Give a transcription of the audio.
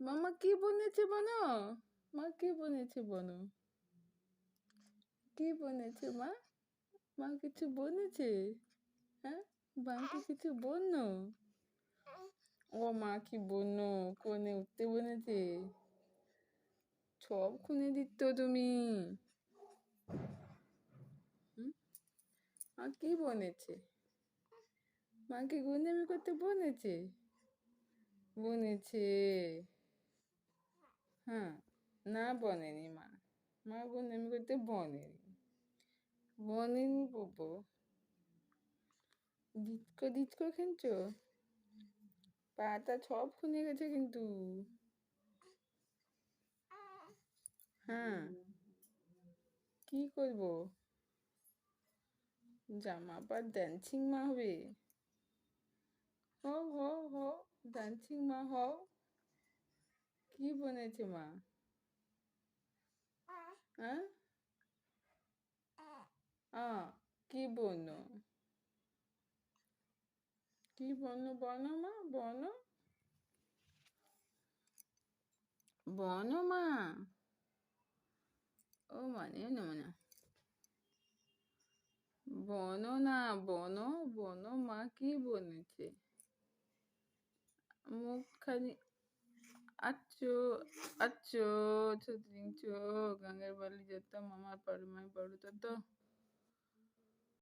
মামা কি বনেছে বলো মা কি বনেছে বলো কি বনেছে মা? মা কিছু বনেছে হ্যাঁ? বাকি কিছু বন্য ও মা কি বন্য কোনে উঠতে বনেছে সব খুনে দিত তুমি? মা কি বনেছে মাকে গুন্ডামি করতে বনেছে বনেছে না বনেনি মা মা গুন্ডামি করতে বনেনি বনেনি বলব ডিচকো ডিচকো খেলছো পাটা সব খুনে গেছে কিন্তু হ্যাঁ কি করব জামা পর ড্যান্সিং মা হবে হও হও হও ড্যান্সিং মা হও কি বনেছে মা 응? 아, 기번호. 기번호 번호만 번호? 번호만. 어머니 어머나. 번호나 번호 번호만 기번호지. 뭐 가니 আচ্ছো আচ্ছো ছুটিংছো গাঙ্গের বালি যেতাম আমার পরমায় পড়তো তো